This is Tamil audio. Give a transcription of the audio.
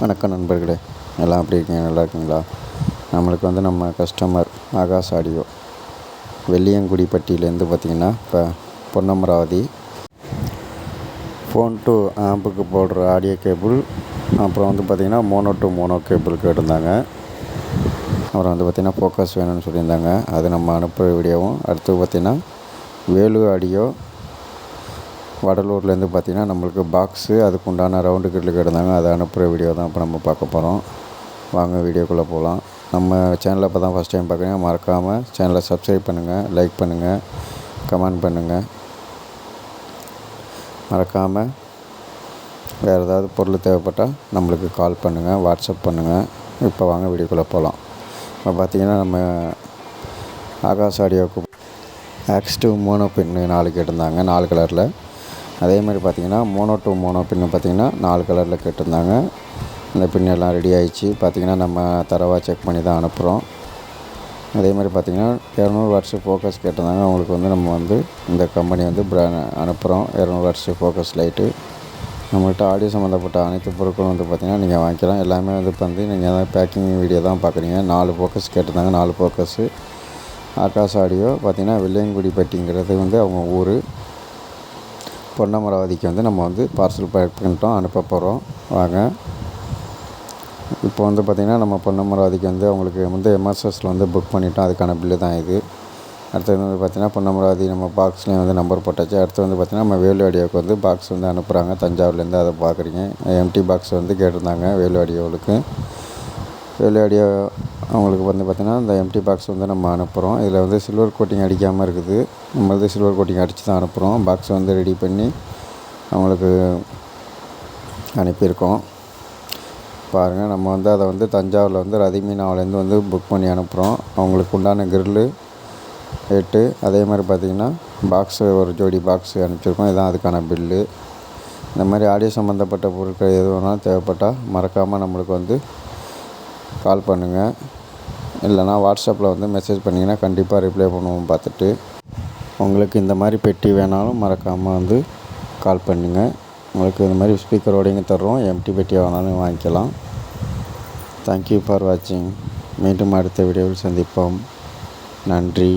வணக்கம் நண்பர்களே. எல்லாம் எப்படி இருக்கீங்க? நல்லா இருக்கீங்களா? நம்மளுக்கு வந்து நம்ம கஸ்டமர் ஆகாஷ் ஆடியோ வெள்ளியங்குடிப்பட்டியிலேருந்து பார்த்திங்கன்னா இப்போ பொன்னமராவதி ஃபோன் டு ஆம்புக்கு போடுற ஆடியோ கேபிள் அப்புறம் வந்து பார்த்திங்கன்னா மோனோ டு மோனோ கேபிள் கேட்டிருந்தாங்க. அப்புறம் வந்து பார்த்திங்கன்னா ஃபோக்கஸ் வேணும்னு சொல்லியிருந்தாங்க. அது நம்ம அனுப்புகிற வீடியோவும் அடுத்து பார்த்திங்கன்னா வேலு ஆடியோ வடலூர்லேருந்து பார்த்திங்கன்னா நம்மளுக்கு பாக்ஸு அதுக்கு உண்டான ரவுண்டு கிட்டில் கிடந்தாங்க. அதை அனுப்புகிற வீடியோ தான் இப்போ நம்ம பார்க்க போகிறோம் வாங்க வீடியோக்குள்ளே போகலாம். நம்ம சேனலை இப்போ தான் ஃபஸ்ட் டைம் பார்க்குறீங்க மறக்காமல் சேனலை சப்ஸ்கிரைப் பண்ணுங்கள் லைக் பண்ணுங்கள் கமெண்ட் பண்ணுங்கள் மறக்காமல் வேறு ஏதாவது பொருள் தேவைப்பட்டால் நம்மளுக்கு கால் பண்ணுங்கள் வாட்ஸ்அப் பண்ணுங்கள் இப்போ வாங்க வீடியோக்குள்ளே போகலாம். இப்போ பார்த்திங்கன்னா நம்ம ஆகாஷ் ஆடியோவுக்கு ஆக்ஸ் டூ மோனோ பின்னு நாலு கேட்டிருந்தாங்க நாலு கலரில் அதே மாதிரி பார்த்திங்கன்னா மோனோ டூ மோனோ பின்னு பார்த்திங்கன்னா நாலு கலரில் கேட்டிருந்தாங்க. இந்த பின் எல்லாம் ரெடி ஆயிடுச்சு. பார்த்திங்கன்னா நம்ம தரவாக செக் பண்ணி தான் அனுப்புகிறோம் அதே மாதிரி பார்த்திங்கன்னா இரநூறு வருஷம் ஃபோக்கஸ் கேட்டிருந்தாங்க. அவங்களுக்கு வந்து நம்ம வந்து இந்த கம்பெனி வந்து ப்ரா அனுப்புகிறோம் இரநூறு வருஷம் ஃபோக்கஸ் லைட்டு நம்மள்கிட்ட ஆடியோ சம்மந்தப்பட்ட அனைத்து பொருட்களும் வந்து பார்த்திங்கன்னா நீங்கள் வாங்கிக்கலாம். எல்லாமே வந்து வந்து நீங்கள் தான் பேக்கிங் வீடியோ தான் பார்க்குறீங்க. நாலு ஃபோக்கஸ் கேட்டிருந்தாங்க. நாலு ஃபோக்கஸு ஆகாஷ் ஆடியோ பார்த்திங்கன்னா வெள்ளையங்குடிப்பட்டிங்கிறது வந்து அவங்க ஊர். பொன்னமராவதிக்கு வந்து நம்ம வந்து பார்சல் பேக் பண்ணிட்டோம் அனுப்ப போகிறோம் வாங்க. இப்போ வந்து பார்த்திங்கன்னா நம்ம பொன்னமராவதிக்கு வந்து அவங்களுக்கு வந்து எம்எஸ்எஸில் வந்து புக் பண்ணிட்டோம். அதுக்கான பில்லு தான் இது. அடுத்தது வந்து பார்த்திங்கன்னா பொன்னமராவதி நம்ம பாக்ஸ்லேயும் வந்து நம்பர் போட்டாச்சு. அடுத்து வந்து பார்த்திங்கன்னா நம்ம வேலுவடியாவுக்கு வந்து பாக்ஸ் வந்து அனுப்புகிறாங்க தஞ்சாவூர்லேருந்து அதை பார்க்குறீங்க எம்டி பாக்ஸ் வந்து கேட்டிருந்தாங்க வேலு ஆடியோவுக்கு அவங்களுக்கு வந்து பார்த்திங்கன்னா இந்த எம்டி பாக்ஸ் வந்து நம்ம அனுப்புகிறோம் இதில் வந்து சில்வர் கோட்டிங் அடிக்காமல் இருக்குது. நம்ம வந்து சில்வர் கோட்டிங் அடித்து தான் அனுப்புகிறோம் பாக்ஸ் வந்து ரெடி பண்ணி அவங்களுக்கு அனுப்பியிருக்கோம். பாருங்கள் நம்ம வந்து அதை வந்து தஞ்சாவூரில் வந்து ரதிமீனாவிலேருந்து வந்து புக் பண்ணி அனுப்புகிறோம் அவங்களுக்கு உண்டான கிரில்லு ரேட்டு அதே மாதிரி பார்த்திங்கன்னா பாக்ஸு ஒரு ஜோடி பாக்ஸு அனுப்பிச்சிருக்கோம். இதுதான் அதுக்கான பில்லு இந்த மாதிரி ஆடியோ சம்மந்தப்பட்ட பொருட்கள் எது வேணாலும் தேவைப்பட்டால் மறக்காமல் நம்மளுக்கு வந்து கால் பண்ணுங்கள் இல்லைனா வாட்ஸ்அப்பில் வந்து மெசேஜ் பண்ணிங்கன்னா கண்டிப்பாக ரிப்ளை பண்ணுவோம் பார்த்துட்டு. உங்களுக்கு இந்த மாதிரி பெட்டி வேணாலும் மறக்காமல் வந்து கால் பண்ணுங்கள் உங்களுக்கு இந்த மாதிரி ஸ்பீக்கரோடையும் தர்றோம். எம்டி பெட்டியாக வேணாலும் வாங்கிக்கலாம். தேங்க்யூ ஃபார் வாட்சிங் மீண்டும் அடுத்த வீடியோவில் சந்திப்போம். நன்றி.